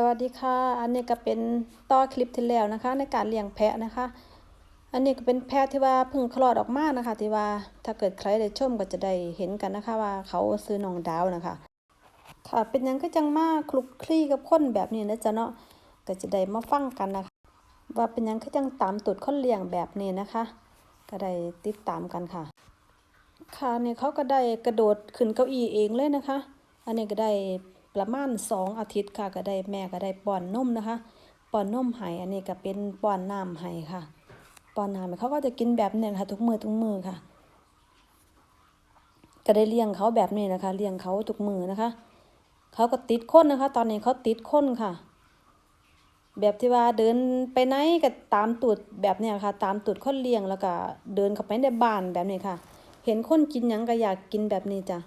สวัสดีค่ะ อันนี้ก็เป็นต่อคลิปที่แล้วนะคะ ในการเลี้ยงแพะนะคะ อันนี้ก็เป็นแพะที่ว่าพิ่งคลอดออกมานะคะ ที่ว่าถ้าเกิดใครได้ชมก็จะได้เห็นกันนะคะว่าเขาซื้อน้องดาวนะคะค่ะเป็นยังก็จังมากคลุกคลีกับคนแบบนี้นะจ๊ะเนาะก็จะได้มาฟังกันนะคะ ว่าเป็นยังก็จังตามตุดคนเลี้ยงแบบนี้นะคะ ก็ได้ติดตามกันค่ะ ค่ะนี่เขาก็ได้กระโดดขึ้นเก้าอี้เองเลยนะคะ อันนี้ก็ได้ ประมาณสองอาทิตย์ค่ะก็ได้แม่ก็ได้ป้อนนมนะคะป้อนนมให้อันนี้ก็เป็นป้อนน้ำให้ค่ะป้อนน้ำเขาก็จะกินแบบนี้นะคะทุกมือทุกมือค่ะ ก็ได้เลี้ยงเขาแบบนี้นะคะเลี้ยงเขาทุกมือนะคะเขาก็ติดคนนะคะ ตอนนี้เขาติดคนค่ะ แบบที่ว่าเดินไปไหนก็ตามตูดแบบเนี้ยค่ะ ตามตูดคนเลี้ยงแล้วก็เดินเข้าไปในบ้านแบบนี้ค่ะ เห็นคนกินยังก็อยากกินแบบนี้จ้ะ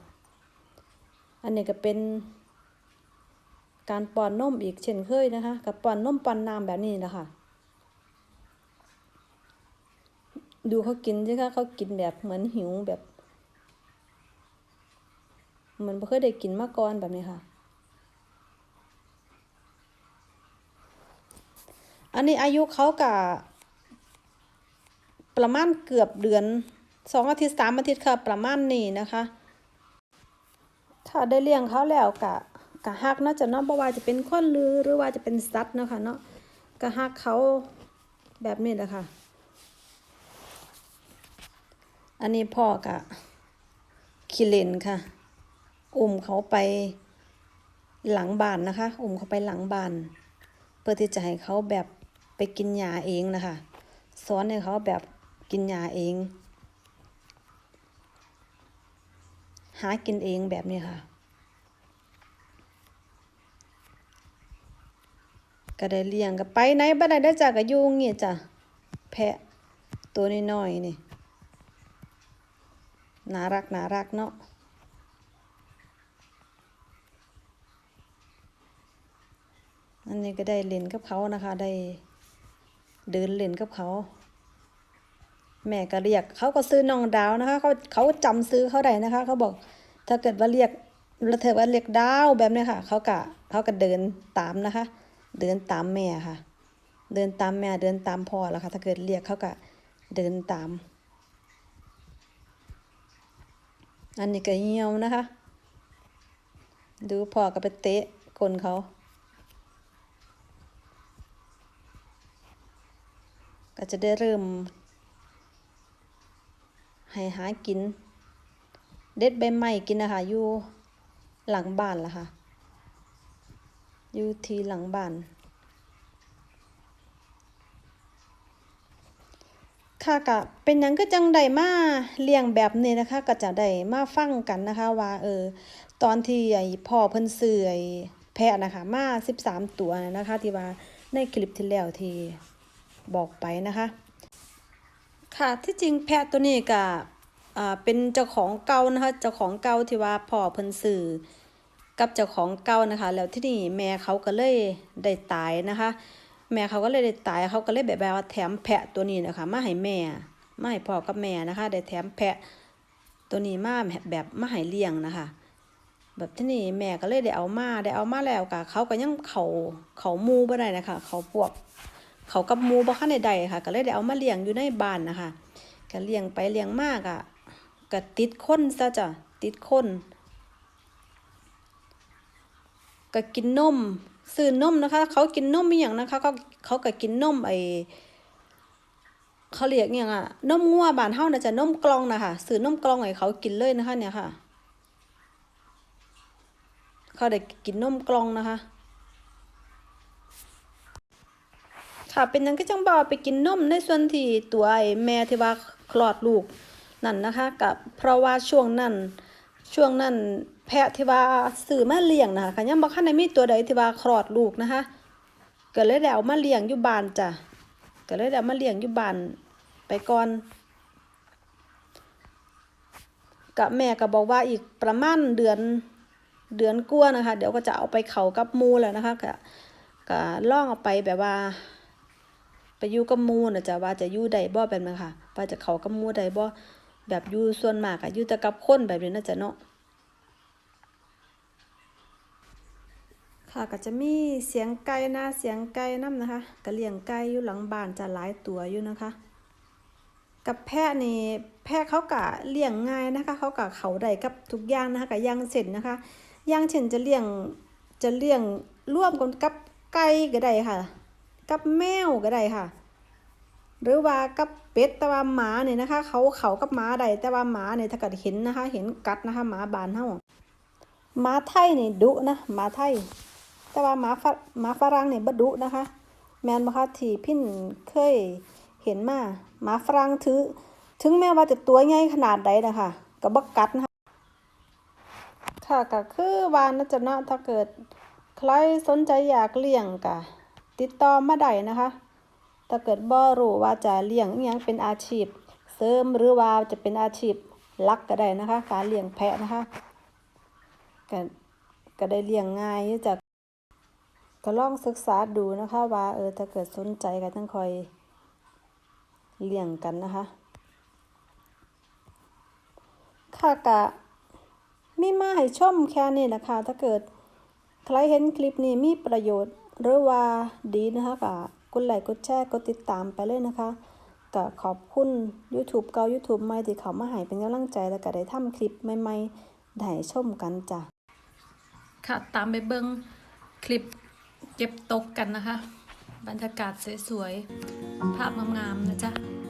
อันนี้ก็เป็น การป้อนนมอีกเช่นเคยนะคะกับป้อนนมป้อนน้ำแบบนี้นะคะดูเขากินสิคะเขากินแบบเหมือนหิวแบบเหมือนเคยได้กินมาก่อนแบบนี้ค่ะ อันนี้อายุเขากะประมาณเกือบเดือนสองอาทิตย์สามอาทิตย์ค่ะประมาณนี้นะคะ ถ้าได้เลี้ยงเขาแล้วกะ กะฮักเนาะจะเนาะบ่ว่าจะเป็นคนหรือหรือว่าจะเป็นสัตว์เนาะค่ะเนาะกะฮักเขาแบบนี้แหละค่ะ อันนี้พ่อกะขี้เลนค่ะ อุ้มเขาไปหลังบ้านนะคะ อุ้มเขาไปหลังบ้าน เพื่อที่จะให้เขาแบบไปกินยาเองนะคะสอนให้เขาแบบกินยาเอง หากินเองแบบนี้ค่ะ ก็ได้เลี้ยงก็ไปไหนบ้านได้จากก็อยู่เงี้ยจ้ะแพะตัวน้อยๆนี่น่ารักน่ารักเนาะอันนี้ก็ได้เล่นกับเขานะคะ ได้เดินเล่นกับเขา แม่ก็เรียกเขาก็ซื้อน้องดาวนะคะเขาเขาจำซื้อเขาได้นะคะ เขาบอกถ้าเกิดว่าเรียกแล้วเธอว่าเรียกดาวแบบนี้ค่ะ เขากะเขาก็เดินตามนะคะ เดินตามแม่ค่ะ เดินตามแม่เดินตามพ่อแล้วค่ะ ถ้าเกิดเรียกเขาก็เดินตาม อันนี้ก็เหี่ยวนะคะ ดูพ่อก็ไปเตะกลเขาก็จะได้เริ่ม ให้หากิน เด็ดใบไม้กินนะคะอยู่หลังบ้านละค่ะ อยู่ที่หลังบ้านค่ะก็เป็นหยังก็จังได้มาเลี้ยงแบบนี้นะคะ ก็จะได้มาฟังกันนะคะ ว่าเออตอนที่ไอ้พ่อเพิ่นซื้อไอแพะนะคะมา13ตัวนะคะ ที่ว่าในคลิปที่แล้วที่บอกไปนะคะ ค่ะที่จริงแพะตัวนี้ก็อ่าเป็นเจ้าของเก่านะคะ เจ้าของเก่าที่ว่าพ่อเพิ่นซื้อ กับเจ้าของเก่านะคะ แล้วที่นี่แม่เขาก็เลยได้ตายนะคะ แม่เขาก็เลยได้ตายเขาก็เลยแบบว่าแถมแพะตัวนี้นะคะมาให้แม่มาให้พ่อกับแม่นะคะ ได้แถมแพะตัวนี้มาแบบมาให้เลี้ยงนะคะ แบบที่นี่แม่ก็เลยได้เอามาได้เอามาแล้วก็เขาก็ยังเขาเขามูบ่ได้นะคะ เขาพวกเขากับมูบ่คันใดๆค่ะ ก็เลยได้เอามาเลี้ยงอยู่ในบ้านนะคะก็เลี้ยงไปเลี้ยงมากอะก็ติดคนซะจ้ะติดคน ก็กินนมซื้อนมนะคะ เขากินนมมีอย่างนะคะเขาเขาก็กินนมไอเขาเรียกอย่างอะนมงัวบานเฮาน่ะจะนมกลองนะคะซื้อนมกลองให้เขากินเลยนะคะ เนี่ยค่ะ เขาได้กินนมกลองนะคะค่ะเป็นหยังก็จังบ่ไปกินนมในส่วนที่ตัวไอแม่ที่ว่าคลอดลูกนั่นนะคะ กับเพราะว่าช่วงนั้นช่วงนั้น แพะที่ว่าซื้อมาเลี้ยงนะคะค่ะยังบ่คันได้มีตัวใดที่ว่าคลอดลูกนะคะก็เลยได้เอามาเลี้ยงอยู่บ้านจ้ะก็เลยได้เอามาเลี้ยงอยู่บ้านไปก่อนกับแม่ก็บอกว่าอีกประมาณเดือนเดือนกว่านะคะ เดี๋ยวก็จะเอาไปเขากับมูแล้วนะคะก็ก็ล่องเอาไปแบบว่า ไปอยู่กับมูนะจ้ะว่าจะอยู่ได้บ่แบบนั้นค่ะว่าจะเขากับมู่ได้บ่แบบอยู่ส่วนมากอะอยู่แต่กับคนแบบนี้น่าจะเนาะ ค่ะก็จะมีเสียงไก่นะเสียงไก่น้ำนะคะก็เลี้ยงไก่อยู่หลังบ้านจะหลายตัวอยู่นะคะ กับแพะนี่แพะเขากะเลี้ยงง่ายนะคะ เขากะเขาได้กับทุกอย่างนะคะกับย่างเช่นนะคะย่างเช่นจะเลี้ยงจะเลี้ยงร่วมกันกับไก่ก็ได้ค่ะ กับแมวก็ได้ค่ะ หรือว่ากับเป็ดแต่ว่าหมาเนี่ยนะคะ เขาเขากับหมาได้แต่ว่าหมาเนี่ยถ้าเกิดเห็นนะคะ เห็นกัดนะคะหมาบานเฮาหมาไทยนี่ดุนะหมาไทย แต่ว่าหมาฝหมาฝรั่งเนี่ยบดุนะคะ แมนบ่คะที่พิ้นเคยเห็นมาหมาฝรั่งถือถึงแม้ว่าจะตัวใหญ่ขนาดใดนะคะก็บ่กัดนะคะค่ะก็คือว่านะจ๊ะเนาะถ้าเกิดใครสนใจอยากเลี้ยงก็ติดต่อมาได้นะคะ ถ้าเกิดบ่รู้ว่าจะเลี้ยงยังเป็นอาชีพ เสริมหรือว่าจะเป็นอาชีพลักก็ได้นะคะ การเลี้ยงแพะนะคะก็ก็ได้เลี้ยงง่ายจ้ะก็ ก็ลองศึกษาดูนะคะว่าเออถ้าเกิดสนใจก็ต้องคอยเลี้ยงกันนะคะค่ะกะมีมาให้ชมแค่นี้นะคะ ถ้าเกิดใครเห็นคลิปนี้มีประโยชน์หรือว่าดีนะคะก็กดไลค์กดแชร์กดติดตามไปเลยนะคะก็ขอบคุณ YouTube เก่า YouTube ใหม่ที่เขามาให้เป็นกำลังใจแล้วก็ได้ทำคลิปใหม่ๆได้ชมกันจ้ะค่ะตามไปเบิ่งคลิป เก็บตกกันนะคะ บรรยากาศสวยๆ ภาพงามๆนะจ๊ะ